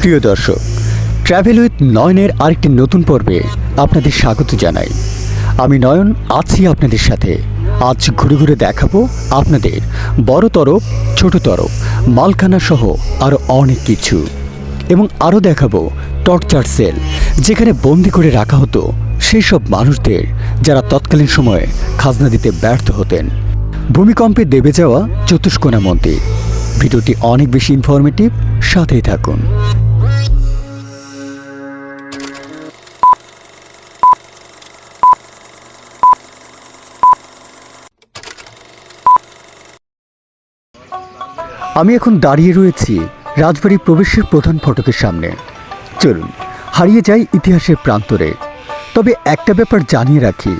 প্রিয় দর্শক travel with নয়নের আরেকটি নতুন পর্বে আপনাদের স্বাগত জানাই। আমি নয়ন আছি আপনাদের সাথে। আজ ঘুরে ঘুরে দেখাবো আপনাদের বড় তরফ, ছোট তরফ, মালখানা সহ আরও অনেক কিছু। এবং আরও দেখাবো টর্চার সেল, যেখানে বন্দি করে রাখা হতো সেই সব মানুষদের যারা তৎকালীন সময়ে খাজনা দিতে ব্যর্থ হতেন। ভূমিকম্পে দেবে যাওয়া চতুষ্কোণা মন্দির। ভিডিওটি অনেক বেশি ইনফরমেটিভ সাথেই থাকুন। আমি এখন দাঁড়িয়ে রয়েছি রাজবাড়ি প্রবেশের প্রধান ফটকের সামনে। চলুন, হারিয়ে যাই ইতিহাসের প্রান্তরে। তবে একটা ব্যাপার জানিয়ে রাখি,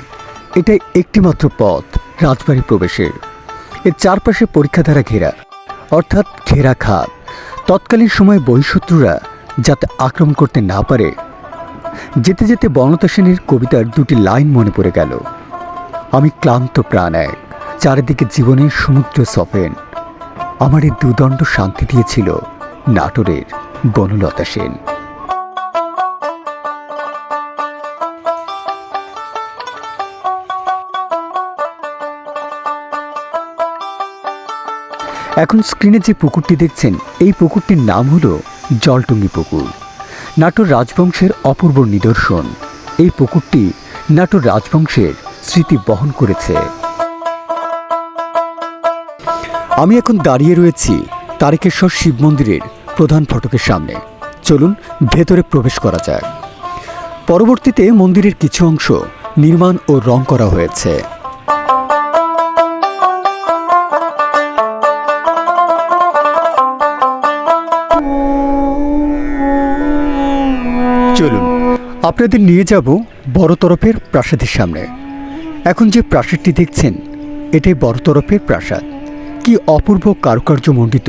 এটাই একটিমাত্র পথ রাজবাড়ি প্রবেশের। এর চারপাশে পরীক্ষা দ্বারা ঘেরা, অর্থাৎ ঘেরা খাত তৎকালীন সময়ে বহিঃশত্রুরা যাতে আক্রমণ করতে না পারে, যেতে যেতে বনতা সেনের কবিতার দুটি লাইন মনে পড়ে গেল। আমি ক্লান্ত প্রাণ এক, চারিদিকে জীবনের সমুদ্র সফেন। আমার এই দুদণ্ড শান্তি দিয়েছিল নাটোরের বনলতা সেন। এখন স্ক্রিনে যে পুকুরটি দেখছেন, এই পুকুরটির নাম হলো জলটুঙ্গি পুকুর। নাটোর রাজবংশের অপূর্ব নিদর্শন। এই পুকুরটি নাটোর রাজবংশের স্মৃতি বহন করেছে। আমি এখন দাঁড়িয়ে রয়েছি তারকেশ্বর শিব মন্দিরের প্রধান ফটকের সামনে। চলুন, ভেতরে প্রবেশ করা যাক। পরবর্তীতে মন্দিরের কিছু অংশ নির্মাণ ও রং করা হয়েছে। চলুন, আপনাদের নিয়ে যাব বড় তরফের প্রাসাদের সামনে। এখন যে প্রাসাদটি দেখছেন, এটাই বড় তরফের প্রাসাদ। কি অপূর্ব কারুকার্য মণ্ডিত?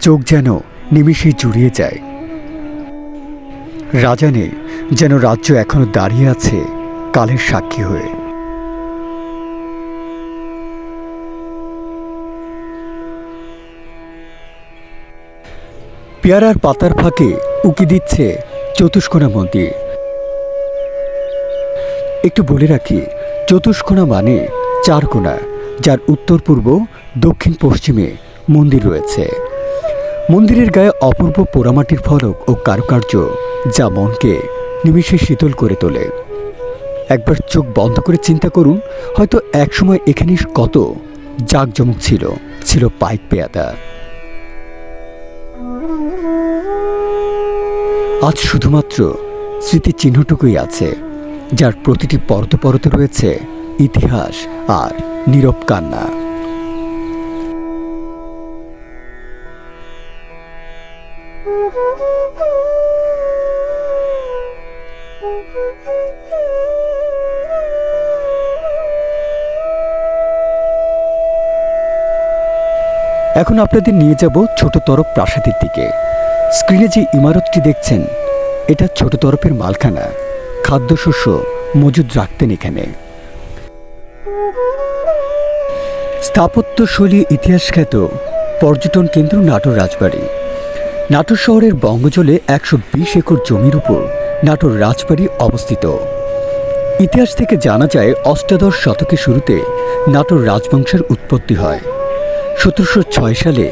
চোখ যেন নিমিষেই জুড়িয়ে যায়। রাজা নেই, যেন রাজ্য এখনও দাঁড়িয়ে আছে কালের সাক্ষী হয়ে। পেয়ারার পাতার ফাঁকে উকি দিচ্ছে চতুষ্কোণা মন্দির। একটু বলে রাখি চতুষ্কোণা মানে চার কোণা যার উত্তর পূর্ব দক্ষিণ পশ্চিমে মন্দির রয়েছে। মন্দিরের গায়ে অপূর্ব পোড়ামাটির ফলক ও কারুকার্য যা মনকে নিমিষে শীতল করে তোলে। একবার চোখ বন্ধ করে চিন্তা করুন, হয়তো একসময় এখানে কত জাঁকজমক ছিল ছিল পাইক পেয়াদা। আজ শুধুমাত্র স্মৃতি চিহ্নটুকুই আছে, যার প্রতিটি পরতে পরতে রয়েছে ইতিহাস আর নীরব কান্না। এখন আপনাদের নিয়ে যাব ছোট তরফ প্রাসাদের দিকে। স্ক্রিনে যে ইমারতটি দেখছেন, এটা ছোট তরফের মালখানা। খাদ্যশস্য মজুদ রাখতেন এখানে। স্থাপত্যশৈলী ইতিহাস খ্যাত পর্যটন কেন্দ্র নাটোর রাজবাড়ি। নাটোর শহরের বঙ্গজলে একশো বিশ একর জমির উপর নাটোর রাজবাড়ি অবস্থিত। ইতিহাস থেকে জানা যায়, অষ্টাদশ শতকের শুরুতে নাটোর রাজবংশের উৎপত্তি হয়। সতেরোশো ছয় সালে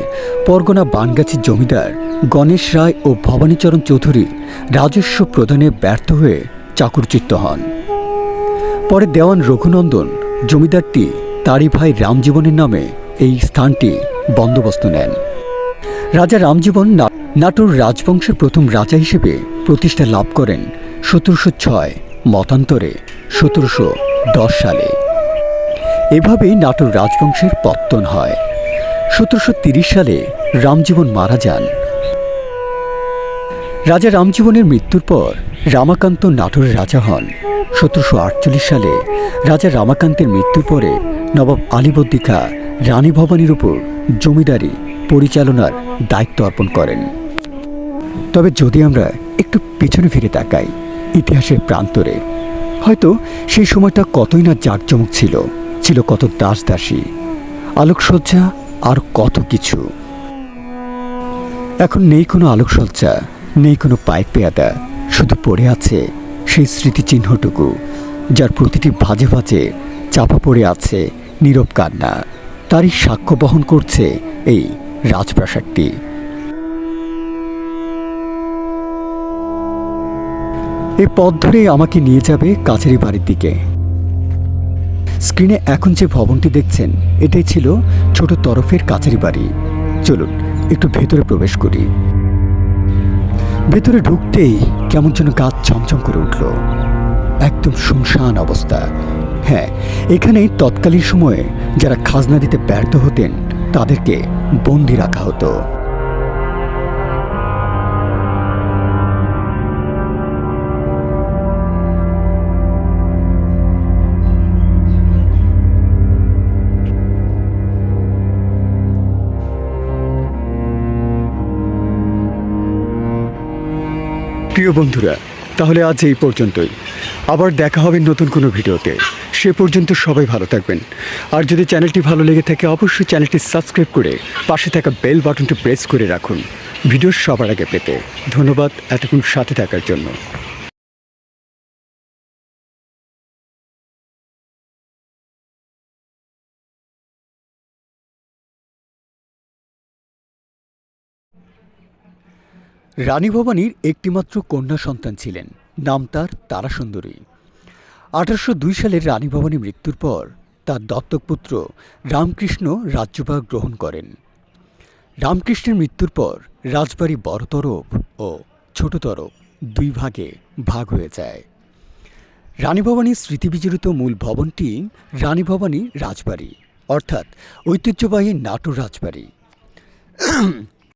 পরগনা বানগাছির জমিদার গণেশ রায় ও ভবানীচরণ চৌধুরী রাজস্ব প্রদানে ব্যর্থ হয়ে চাকরচ্যুত হন। পরে দেওয়ান রঘুনন্দন জমিদারটি তারই ভাই রামজীবনের নামে এই স্থানটি বন্দোবস্ত নেন। রাজা রামজীবন নাটোর রাজবংশের প্রথম রাজা হিসেবে প্রতিষ্ঠা লাভ করেন সতেরোশো ছয় মতান্তরে, সতেরোশো দশ সালে। এভাবেই নাটোর রাজবংশের পত্তন হয়। সতেরোশো তিরিশ সালে রামজীবন মারা যান। রাজা রামজীবনের মৃত্যুর পর রামাকান্ত নাটোরের রাজা হন। সতেরোশো আটচল্লিশ সালে রাজা রামাকান্তের মৃত্যুর পরে নবাব আলীবর্দী খা রানী ভবানীর উপর জমিদারি পরিচালনার দায়িত্ব অর্পণ করেন। তবে যদি আমরা একটু পেছনে ফিরে তাকাই, ইতিহাসের প্রান্তরে, হয়তো সেই সময়টা কতই না জাঁকজমক ছিল ছিল কত দাস দাসী আলোকসজ্জা আর কত কিছু। এখন নেই কোনো আলোকসজ্জা, নেই কোনো পাইপ পেয়াদা, শুধু পড়ে আছে সেই স্মৃতিচিহ্নটুকু, যার প্রতিটি ভাজে ভাজে চাপা পড়ে আছে নীরব কান্না, তারই সাক্ষ্য বহন করছে এই রাজপ্রাসাদটি। এই পথ ধরে আমাকে নিয়ে যাবে কাছারি বাড়ির দিকে। স্ক্রিনে এখন যে ভবনটি দেখছেন, এটাই ছিল ছোট তরফের কাছারি বাড়ি। চলুন, একটু ভেতরে প্রবেশ করি। ভেতরে ঢুকতেই কেমন যেন গাছ চমচম করে উঠল। একদম শুনশান অবস্থা। হ্যাঁ এখানেই তৎকালীন সময়ে যারা খাজনা দিতে ব্যর্থ হতেন তাদেরকে বন্দি রাখা হতো। প্রিয় বন্ধুরা, তাহলে আজ এই পর্যন্তই। আবার দেখা হবে নতুন কোনো ভিডিওতে। সে পর্যন্ত সবাই ভালো থাকবেন। আর যদি চ্যানেলটি ভালো লেগে থাকে, অবশ্যই চ্যানেলটি সাবস্ক্রাইব করে পাশে থাকা বেল বাটনটি প্রেস করে রাখুন। ভিডিও সবার আগে পেতে ধন্যবাদ এতক্ষণ সাথে থাকার জন্য। রানী ভবানীর একটিমাত্র কন্যা সন্তান ছিলেন। নাম তার তারাসুন্দরী। আঠারোশো দুই সালে রানী ভবানী মৃত্যুর পর তার দত্তক পুত্র রামকৃষ্ণ রাজ্যভাগ গ্রহণ করেন। রামকৃষ্ণের মৃত্যুর পর রাজবাড়ি বড় তরফ ও ছোট তরফ দুই ভাগে ভাগ হয়ে যায়। রানী ভবানীর স্মৃতিবিজড়িত মূল ভবনটি রানী ভবানী রাজবাড়ি, অর্থাৎ ঐতিহ্যবাহী নাটোর রাজবাড়ি।